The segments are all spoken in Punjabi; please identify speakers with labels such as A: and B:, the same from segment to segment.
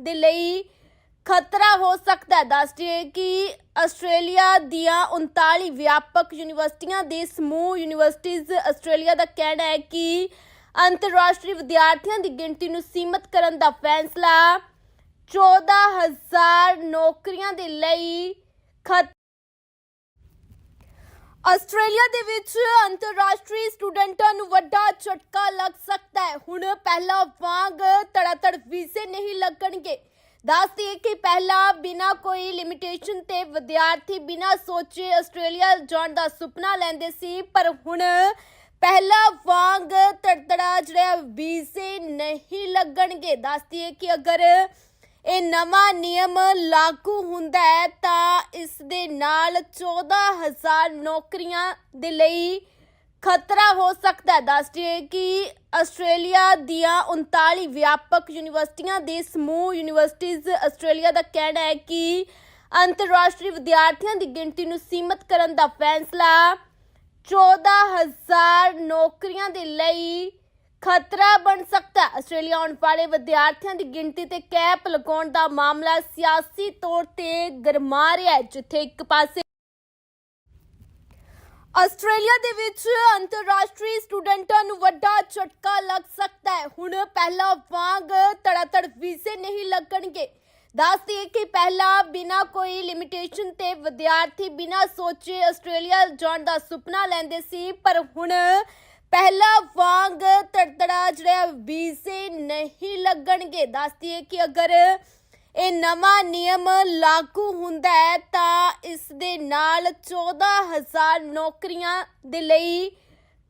A: ਦੇ ਲਈ ਖਤਰਾ ਹੋ ਸਕਦਾ ਹੈ। ਦੱਸਦੇ ਕਿ ਆਸਟ੍ਰੇਲੀਆ ਦੀਆਂ 39 ਵਿਆਪਕ ਯੂਨੀਵਰਸਿਟੀਆਂ ਦੇ ਸਮੂਹ ਯੂਨੀਵਰਸਿਟੀਜ਼, ਆਸਟ੍ਰੇਲੀਆ ਦਾ ਕਹਿਣਾ ਹੈ ਕਿ ਅੰਤਰਰਾਸ਼ਟਰੀ ਵਿਦਿਆਰਥੀਆਂ ਦੀ ਗਿਣਤੀ ਨੂੰ ਸੀਮਤ ਕਰਨ ਦਾ ਫੈਸਲਾ 14000 ਨੌਕਰੀਆਂ ਦੇ ਲਈ ਆਸਟ੍ਰੇਲੀਆ ਦੇ ਵਿੱਚ ਅੰਤਰਰਾਸ਼ਟਰੀ ਸਟੂਡੈਂਟਾਂ ਨੂੰ ਵੱਡਾ ਝਟਕਾ ਲੱਗ ਸਕਦਾ ਹੈ। ਹੁਣ ਪਹਿਲਾਂ ਵਾਂਗ ਤੜਾਤੜ ਵੀਜ਼ੇ ਨਹੀਂ ਲੱਗਣਗੇ। ਦੱਸ ਕਿ ਪਹਿਲਾਂ ਬਿਨਾ ਕੋਈ ਲਿਮਿਟੇਸ਼ਨ ਤੇ ਵਿਦਿਆਰਥੀ ਬਿਨਾ ਸੋਚੇ ਆਸਟ੍ਰੇਲੀਆ ਜਾਣ ਦਾ ਸੁਪਨਾ ਲੈਂਦੇ ਸੀ, ਪਰ ਹੁਣ ਪਹਿਲਾਂ ਵਾਂਗ ਤੜਤੜਾ ਜਿਹੜਾ ਵੀਜ਼ੇ ਨਹੀਂ ਲੱਗਣਗੇ। ਦੱਸ ਕਿ ਅਗਰ ਇਹ ਨਵਾਂ ਨਿਯਮ ਲਾਗੂ ਹੁੰਦਾ ਹੈ ਤਾਂ ਇਸ ਦੇ ਨਾਲ 14000 ਨੌਕਰੀਆਂ ਦੇ ਲਈ ਖਤਰਾ ਹੋ ਸਕਦਾ ਹੈ। ਦੱਸਦੇ ਕਿ ਆਸਟ੍ਰੇਲੀਆ ਦੀਆਂ 39 ਵਿਆਪਕ ਯੂਨੀਵਰਸਿਟੀਆਂ ਦੇ ਸਮੂਹ ਯੂਨੀਵਰਸਿਟੀਜ਼ ਆਸਟ੍ਰੇਲੀਆ ਦਾ ਕਹਿਣਾ ਹੈ ਕਿ ਅੰਤਰਰਾਸ਼ਟਰੀ ਵਿਦਿਆਰਥੀਆਂ ਦੀ ਗਿਣਤੀ ਨੂੰ ਸੀਮਤ ਕਰਨ ਦਾ ਫੈਸਲਾ 14000 ਨੌਕਰੀਆਂ ਦੇ ਲਈ ਖਤਰਾ ਬਣ ਸਕਦਾ ਹੈ। ਆਸਟ੍ਰੇਲੀਆ ਆਉਣ ਵਾਲੇ ਵਿਦਿਆਰਥੀਆਂ ਦੀ ਗਿਣਤੀ ਤੇ ਕੈਪ ਲਗਾਉਣ ਦਾ ਮਾਮਲਾ ਸਿਆਸੀ ਤੌਰ ਤੇ ਗਰਮਾ ਰਿਹਾ ਹੈ, ਜਿੱਥੇ ਇੱਕ ਪਾਸੇ ਆਸਟ੍ਰੇਲੀਆ ਦੇ ਵਿੱਚ ਅੰਤਰਰਾਸ਼ਟਰੀ ਸਟੂਡੈਂਟਾਂ ਨੂੰ ਵੱਡਾ ਝਟਕਾ ਲੱਗ ਸਕਦਾ ਹੈ। ਹੁਣ ਪਹਿਲਾਂ ਵਾਂਗ ਤੜਾਤੜ ਵੀਜ਼ੇ ਨਹੀਂ ਲੱਗਣਗੇ। ਦੱਸਦੀ ਕਿ ਪਹਿਲਾਂ ਬਿਨਾ ਕੋਈ ਲਿਮਿਟੇਸ਼ਨ ਤੇ ਵਿਦਿਆਰਥੀ ਬਿਨਾ ਸੋਚੇ ਆਸਟ੍ਰੇਲੀਆ ਜਾਣ ਦਾ ਸੁਪਨਾ ਲੈਂਦੇ ਸੀ, ਪਰ ਹੁਣ ਪਹਿਲਾਂ ਵਾਂਗ ਤੜਤੜਾ ਜਿਹੜਾ ਵੀਜ਼ੇ ਨਹੀਂ ਲੱਗਣਗੇ। ਦੱਸ ਦਈਏ ਕਿ ਅਗਰ ਇਹ ਨਵਾਂ ਨਿਯਮ ਲਾਗੂ ਹੁੰਦਾ ਹੈ, ਤਾਂ ਇਸ ਦੇ ਨਾਲ 14000 ਨੌਕਰੀਆਂ ਦੇ ਲਈ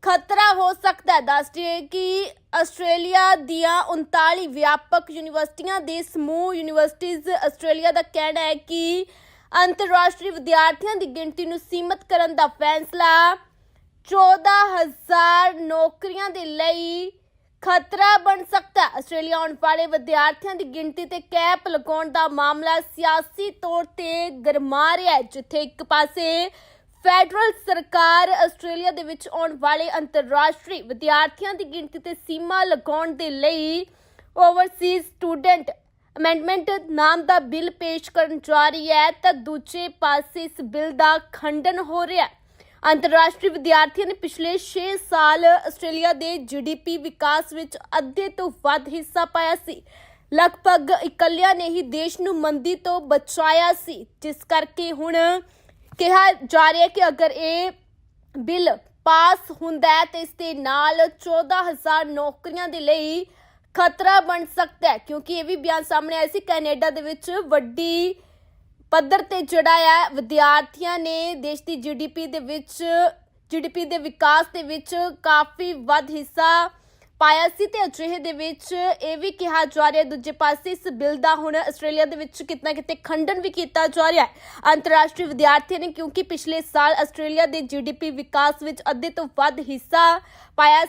A: ਖਤਰਾ ਹੋ ਸਕਦਾ ਹੈ। ਦੱਸਦੇ ਕਿ ਆਸਟ੍ਰੇਲੀਆ ਦੀਆਂ 39 ਵਿਆਪਕ ਯੂਨੀਵਰਸਿਟੀਆਂ ਦੇ ਸਮੂਹ ਯੂਨੀਵਰਸਿਟੀਜ਼ ਆਸਟ੍ਰੇਲੀਆ ਦਾ ਕਹਿਣਾ ਹੈ ਕਿ ਅੰਤਰਰਾਸ਼ਟਰੀ ਵਿਦਿਆਰਥੀਆਂ ਦੀ ਗਿਣਤੀ ਨੂੰ ਸੀਮਤ ਕਰਨ ਦਾ ਫੈਸਲਾ 14000 ਨੌਕਰੀਆਂ ਦੇ ਲਈ ਖਤਰਾ ਬਣ ਸਕਦਾ ਹੈ। ਆਸਟ੍ਰੇਲੀਆ ਆਉਣ ਵਾਲੇ ਵਿਦਿਆਰਥੀਆਂ ਦੀ ਗਿਣਤੀ ਤੇ ਕੈਪ ਲਗਾਉਣ ਦਾ ਮਾਮਲਾ ਸਿਆਸੀ ਤੌਰ ਤੇ ਗਰਮਾ ਰਿਹਾ ਹੈ, ਜਿੱਥੇ ਇੱਕ ਪਾਸੇ ਫੈਡਰਲ ਸਰਕਾਰ ਆਸਟ੍ਰੇਲੀਆ ਦੇ ਵਿੱਚ ਆਉਣ ਵਾਲੇ ਅੰਤਰਰਾਸ਼ਟਰੀ ਵਿਦਿਆਰਥੀਆਂ ਦੀ ਗਿਣਤੀ ਤੇ ਸੀਮਾ ਲਗਾਉਣ ਦੇ ਲਈ ਓਵਰਸੀਜ਼ ਸਟੂਡੈਂਟ ਅਮੈਂਡਮੈਂਟ ਨਾਮ ਦਾ ਬਿੱਲ ਪੇਸ਼ ਕਰਨ ਜਾ ਰਹੀ ਹੈ, ਤਾਂ ਦੂਜੇ ਪਾਸੇ ਇਸ ਬਿੱਲ ਦਾ ਖੰਡਨ ਹੋ ਰਿਹਾ ਹੈ। ਅੰਤਰਰਾਸ਼ਟਰੀ ਵਿਦਿਆਰਥੀਆਂ ਨੇ ਪਿਛਲੇ 6 ਸਾਲ ਆਸਟ੍ਰੇਲੀਆ ਦੇ ਜੀਡੀਪੀ ਵਿਕਾਸ ਵਿੱਚ ਅੱਧੇ ਤੋਂ ਵੱਧ ਹਿੱਸਾ ਪਾਇਆ ਸੀ। ਲਗਭਗ ਇਕੱਲਿਆਂ ਨੇ ਹੀ ਦੇਸ਼ ਨੂੰ ਮੰਦੀ ਤੋਂ ਬਚਾਇਆ ਸੀ। ਜਿਸ ਕਰਕੇ ਹੁਣ ਕਿਹਾ ਜਾ ਰਿਹਾ ਕਿ ਅਗਰ ਇਹ ਬਿੱਲ ਪਾਸ ਹੁੰਦਾ ਹੈ, ਤੇ ਇਸ ਦੇ ਨਾਲ 14000 ਨੌਕਰੀਆਂ ਦੇ ਲਈ ਖਤਰਾ ਬਣ ਸਕਦਾ ਹੈ। ਕਿਉਂਕਿ ਇਹ ਵੀ ਬਿਆਨ ਸਾਹਮਣੇ ਆਇਆ ਸੀ, ਕੈਨੇਡਾ ਦੇ ਵਿੱਚ ਵੱਡੀ ਪੱਧਰ ਤੇ ਜਿਹੜਾ ਹੈ ਵਿਦਿਆਰਥੀਆਂ ਨੇ ਦੇਸ਼ ਦੀ ਜੀਡੀਪੀ ਦੇ ਵਿੱਚ ਜੀਡੀਪੀ ਦੇ ਵਿਕਾਸ ਦੇ ਵਿੱਚ ਕਾਫੀ ਵੱਧ ਹਿੱਸਾ ਪਾਇਆ ਸੀ ਤੇ ਅਜਿਹੇ ਦੇ ਵਿੱਚ ਇਹ ਵੀ ਕਿਹਾ ਜਾ ਰਿਹਾ, ਦੂਜੇ ਪਾਸੇ ਇਸ ਬਿੱਲ ਦਾ ਹੁਣ ਆਸਟ੍ਰੇਲੀਆ ਦੇ ਵਿੱਚ ਕਿਤਨਾ ਕਿਤੇ ਖੰਡਨ ਵੀ ਕੀਤਾ ਜਾ ਰਿਹਾ ਹੈ। ਅੰਤਰਰਾਸ਼ਟਰੀ ਵਿਦਿਆਰਥੀਆਂ ਨੇ ਕਿਉਂਕਿ ਪਿਛਲੇ ਸਾਲ ਆਸਟ੍ਰੇਲੀਆ ਦੇ ਜੀਡੀਪੀ ਵਿਕਾਸ ਵਿੱਚ ਅੱਧੇ ਤੋਂ ਵੱਧ ਹਿੱਸਾ ਪਾਇਆ